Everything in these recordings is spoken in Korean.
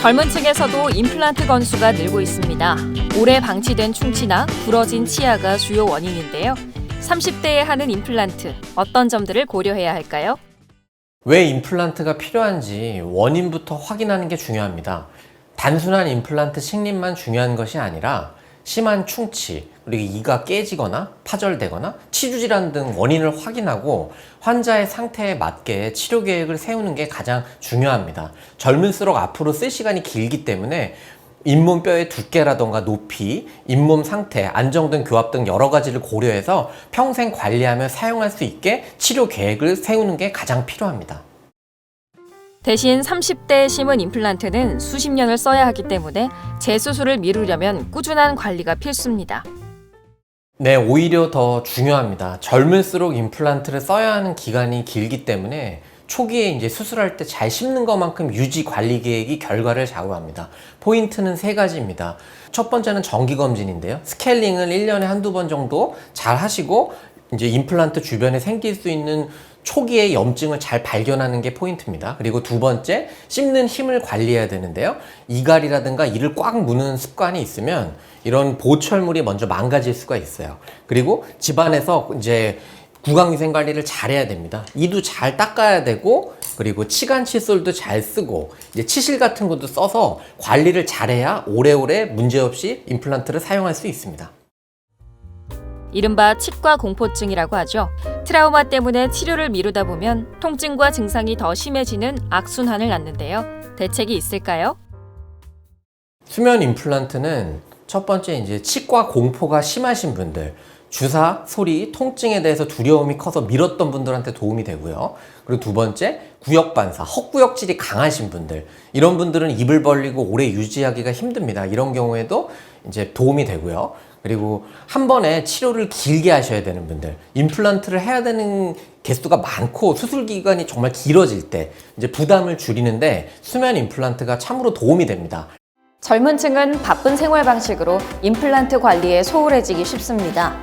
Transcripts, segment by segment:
젊은 층에서도 임플란트 건수가 늘고 있습니다. 오래 방치된 충치나 부러진 치아가 주요 원인인데요. 30대에 하는 임플란트 어떤 점들을 고려해야 할까요? 왜 임플란트가 필요한지 원인부터 확인하는 게 중요합니다. 단순한 임플란트 식립만 중요한 것이 아니라 심한 충치, 그리고 이가 깨지거나 파절되거나 치주질환 등 원인을 확인하고 환자의 상태에 맞게 치료 계획을 세우는 게 가장 중요합니다. 젊을수록 앞으로 쓸 시간이 길기 때문에 잇몸뼈의 두께라던가 높이, 잇몸 상태, 안정된 교합 등 여러 가지를 고려해서 평생 관리하며 사용할 수 있게 치료 계획을 세우는 게 가장 필요합니다. 대신 30대에 심은 임플란트는 수십 년을 써야 하기 때문에 재수술을 미루려면 꾸준한 관리가 필수입니다. 네, 오히려 더 중요합니다. 젊을수록 임플란트를 써야 하는 기간이 길기 때문에 초기에 이제 수술할 때 잘 심는 것만큼 유지 관리 계획이 결과를 좌우합니다. 포인트는 세 가지입니다. 첫 번째는 정기 검진인데요. 스케일링을 1년에 한두 번 정도 잘 하시고 이제 임플란트 주변에 생길 수 있는 초기의 염증을 잘 발견하는 게 포인트입니다. 그리고 두 번째, 씹는 힘을 관리해야 되는데요. 이갈이라든가 이를 꽉 무는 습관이 있으면 이런 보철물이 먼저 망가질 수가 있어요. 그리고 집안에서 이제 구강위생 관리를 잘 해야 됩니다. 이도 잘 닦아야 되고, 그리고 치간 칫솔도 잘 쓰고, 이제 치실 같은 것도 써서 관리를 잘해야 오래오래 문제없이 임플란트를 사용할 수 있습니다. 이른바 치과 공포증이라고 하죠. 트라우마 때문에 치료를 미루다 보면 통증과 증상이 더 심해지는 악순환을 낳는데요. 대책이 있을까요? 수면 임플란트는 첫 번째 이제 치과 공포가 심하신 분들, 주사, 소리, 통증에 대해서 두려움이 커서 미뤘던 분들한테 도움이 되고요. 그리고 두 번째, 구역 반사, 헛구역질이 강하신 분들. 이런 분들은 입을 벌리고 오래 유지하기가 힘듭니다. 이런 경우에도 이제 도움이 되고요. 그리고 한 번에 치료를 길게 하셔야 되는 분들, 임플란트를 해야 되는 개수가 많고 수술 기간이 정말 길어질 때 이제 부담을 줄이는데 수면 임플란트가 참으로 도움이 됩니다. 젊은 층은 바쁜 생활 방식으로 임플란트 관리에 소홀해지기 쉽습니다.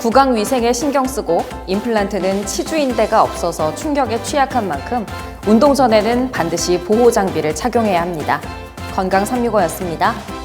구강 위생에 신경 쓰고 임플란트는 치주인대가 없어서 충격에 취약한 만큼 운동 전에는 반드시 보호 장비를 착용해야 합니다. 건강 365였습니다.